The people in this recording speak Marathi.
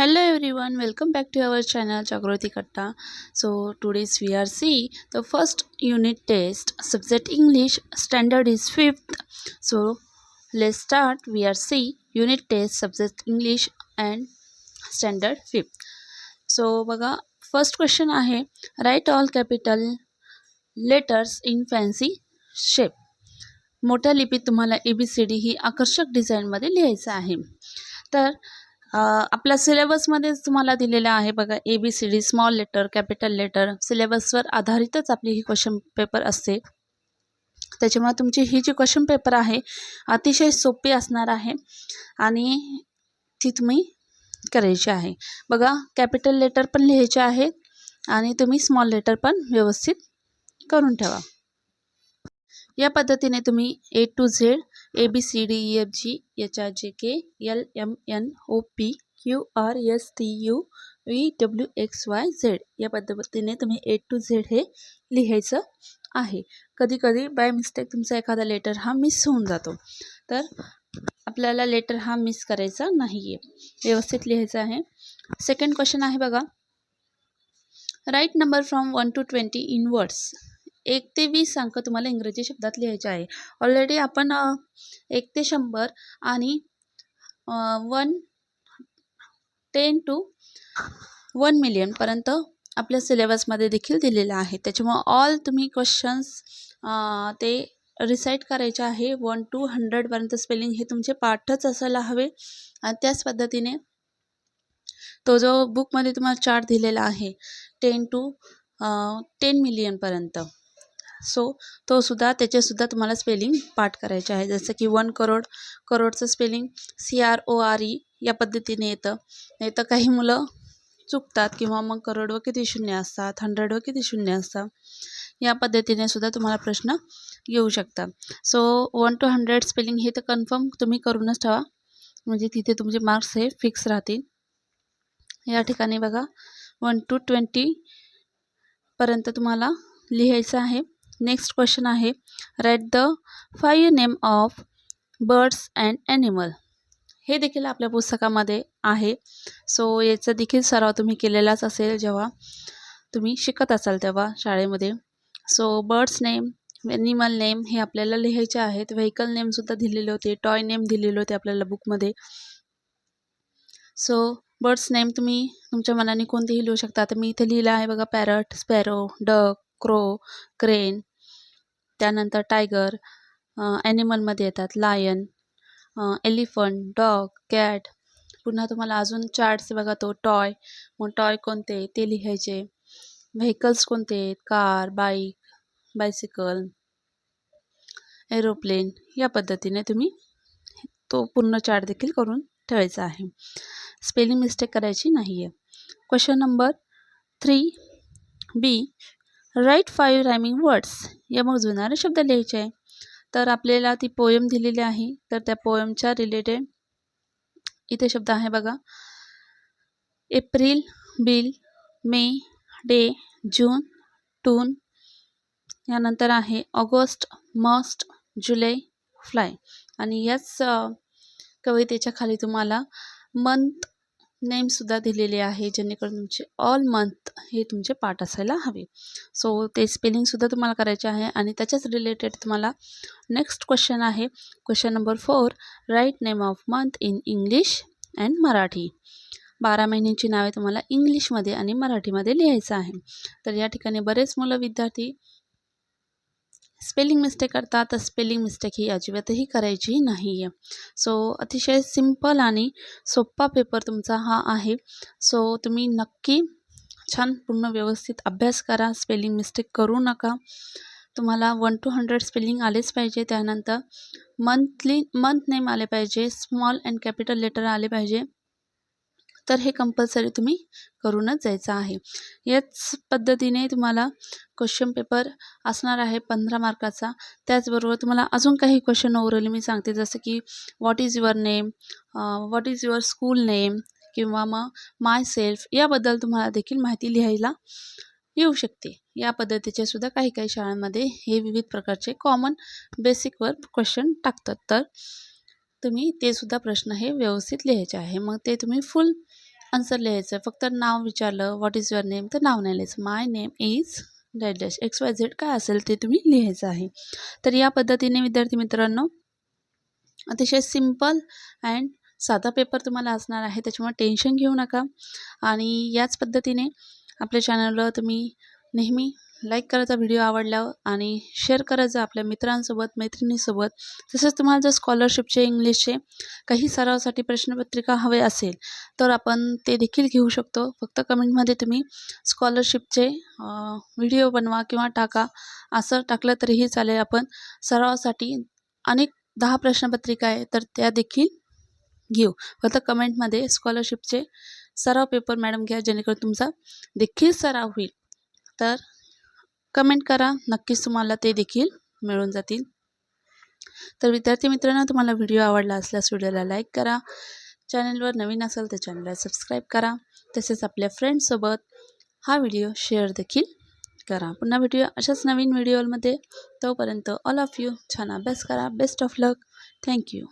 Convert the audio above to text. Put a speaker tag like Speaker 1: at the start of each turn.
Speaker 1: Hello every one welcome back to our channel Jagruti Katta so today's we are see the first unit test subject English standard is fifth so ले start we are see unit test subject English and standard fifth so बघा फर्स्ट क्वेश्चन आहे. Right all capital letters in fancy shape मोठ्या लिपीत तुम्हाला ए बी सी डी ही आकर्षक डिझाईनमध्ये लिहायचं आहे. तर आपल्या सिलेबसमध्येच तुम्हाला दिलेलं आहे बघा A B C D small letter capital letter सिलेबसवर आधारितच आपली ही क्वेश्चन पेपर असते. त्याच्यामुळे तुमची ही जी क्वेश्चन पेपर आहे अतिशय सोपी असणार आहे आणि ती तुम्ही करायची आहे. बघा कॅपिटल लेटर पण लिहायचे आहे आणि तुम्ही स्मॉल लेटर पण व्यवस्थित करून ठेवा. या पद्धतीने तुम्ही A to Z A B C D E F G H R J K L M N O P Q R S T U V W X Y Z या पद्धतीने तुम्ही ए टू झेड हे लिहायचं आहे. कधी कधी बाय मिस्टेक तुमचा एखादा लेटर हा मिस होऊन जातो. तर आपल्याला लेटर हा मिस करायचा नाही आहे व्यवस्थित लिहायचं आहे. सेकंड क्वेश्चन आहे बघा. Right number from one to twenty in words एक ते वीस अंक तुम्हाला इंग्रजी शब्दात लिहायचे आहे. ऑलरेडी आपण एक ते शंभर आणि वन टेन टू वन मिलियनपर्यंत आपल्या सिलेबसमध्ये देखील दिलेलं आहे. त्याच्यामुळं ऑल तुम्ही क्वेश्चन्स ते रिसाईट करायचे आहे. वन टू हंड्रेडपर्यंत स्पेलिंग हे तुमचे पाठच असायला हवे. आणि त्याच पद्धतीने तो जो बुकमध्ये तुम्हाला चार्ट दिलेला आहे टेन टू टेन मिलियनपर्यंत सो तो सुद्धा त्याचेसुद्धा तुम्हाला स्पेलिंग पाठ करायचे आहे. जसं की one crore करोडचं spelling C R O R E या पद्धतीने येतं. नाही तर काही मुलं चुकतात किंवा मग करोडवर किती शून्य असतात हंड्रेडवर किती शून्य असतात या पद्धतीने सुद्धा तुम्हाला प्रश्न येऊ शकतात. So one to hundred spelling हे तर कन्फर्म तुम्ही करूनच ठेवा. म्हणजे तिथे तुमचे मार्क्स हे फिक्स राहतील. या ठिकाणी बघा वन टू ट्वेंटीपर्यंत तुम्हाला लिहायचं आहे. नेक्स्ट क्वेश्चन आहे. Right the five name of birds and animal हे देखील आपल्या पुस्तकामध्ये आहे. सो याचा देखील सराव तुम्ही केलेलाच असेल जेव्हा तुम्ही शिकत असाल तेव्हा शाळेमध्ये. So birds name animal name हे आपल्याला लिहायचे आहेत. व्हेकल नेमसुद्धा दिलेले होते. टॉय नेम दिलेले होते आपल्याला बुकमध्ये सो बर्ड्स नेम तुम्ही तुमच्या मनाने कोणतेही लिहू शकता. आता मी इथे लिहिलं आहे बघा parrot sparrow duck crow crane त्यानंतर टायगर ॲनिमलमध्ये येतात. लायन एलिफंट डॉग कॅट पुन्हा तुम्हाला अजून चार्ट्स बघा तो टॉय मग टॉय कोणते? ते लिहायचे. व्हेकल्स कोणते आहेत? कार बाईक बायसिकल एरोप्लेन या पद्धतीने तुम्ही तो पूर्ण चार्ट देखील करून ठेवायचा आहे. स्पेलिंग मिस्टेक करायची नाही आहे question number three B right five rhyming words या मग जुनारे शब्द लिहायचे आहे. तर आपल्याला ती पोयम दिलेली आहे. तर त्या पोयमच्या रिलेटेड इथे शब्द आहे बघा. April bill May day June tune. यानंतर आहे ऑगस्ट मस्ट जुलै फ्लाय. आणि याच कवितेच्या खाली तुम्हाला मंथ नेमसुद्धा दिलेले आहे जेणेकरून तुमचे ऑल मंथ हे तुमचे पाठ असायला हवे. सो ते स्पेलिंगसुद्धा तुम्हाला करायचे आहे आणि त्याच्याच रिलेटेड तुम्हाला नेक्स्ट क्वेश्चन आहे. Question number four right name of month in English and Marathi बारा महिन्यांची नावे तुम्हाला इंग्लिशमध्ये आणि मराठीमध्ये लिहायचं आहे. तर या ठिकाणी बरेच मुलं विद्यार्थी स्पेलिंग मिस्टेक करतात तर स्पेलिंग मिस्टेक ही अजिबातही करायची नाही आहे सो अतिशय सिंपल आणि सोप्पा पेपर तुमचा हा आहे. सो तुम्ही नक्की छान पूर्ण व्यवस्थित अभ्यास करा स्पेलिंग मिस्टेक करू नका. तुम्हाला वन टू हंड्रेड स्पेलिंग आलेच पाहिजे. त्यानंतर मंथली मंथ नेम आले पाहिजे स्मॉल अँड कॅपिटल लेटर आले पाहिजे. तर हे कंपल्सरी तुम्ही करूनच जायचं आहे. याच पद्धतीने तुम्हाला क्वेश्चन पेपर असणार आहे पंधरा मार्काचा. त्याचबरोबर तुम्हाला अजून काही क्वेश्चन ओरली मी सांगते जसं की what is your name what is your school name किंवा मग माय सेल्फ याबद्दल तुम्हाला देखील माहिती लिहायला येऊ शकते. या पद्धतीचे सुद्धा काही काही शाळांमध्ये हे विविध प्रकारचे कॉमन बेसिकवर क्वेश्चन टाकतात. तर तुम्ही ते सुद्धा प्रश्न हे व्यवस्थित लिहायचे आहे. मग ते तुम्ही फुल आन्सर लिहायचं. फक्त नाव विचारलं व्हॉट इज युअर नेम तर नाव नाही लिहायचं. My name is dash dash X Y Z काय असेल ते तुम्ही लिहायचं आहे. तर या पद्धतीने विद्यार्थी मित्रांनो अतिशय सिंपल अँड साधा पेपर तुम्हाला असणार आहे. त्याच्यामुळे टेन्शन घेऊ नका. आणि याच पद्धतीने आपल्या चॅनलला तुम्ही नेहमी लाईक करायचा व्हिडिओ आवडला आणि शेअर करायचा आपल्या मित्रांसोबत मैत्रिणीसोबत. तसेच तुम्हाला जर स्कॉलरशिपचे इंग्लिशचे काही सरावासाठी प्रश्नपत्रिका हवे असेल तर आपण ते देखील घेऊ शकतो. फक्त कमेंटमध्ये तुम्ही स्कॉलरशिपचे व्हिडिओ बनवा किंवा टाका. असं टाकलं तरीही चालेल. आपण सरावासाठी अनेक दहा प्रश्नपत्रिका आहे तर त्या देखील घेऊ. फक्त कमेंटमध्ये स्कॉलरशिपचे सराव पेपर मॅडम घ्या जेणेकरून तुमचा देखील सराव होईल. तर कमेंट करा. नक्कीच तुम्हाला ते देखील मिळून जातील. तर विद्यार्थी मित्रांनो तुम्हाला व्हिडिओ आवडला असल्यास व्हिडिओला लाईक करा. चॅनलवर नवीन असाल तर चॅनलला सबस्क्राईब करा. तसेच आपल्या फ्रेंड्ससोबत हा व्हिडिओ शेअर देखील करा. पुन्हा व्हिडिओ अशाच नवीन व्हिडिओमध्ये तोपर्यंत ऑल ऑफ यू छान अभ्यास करा. Best of luck thank you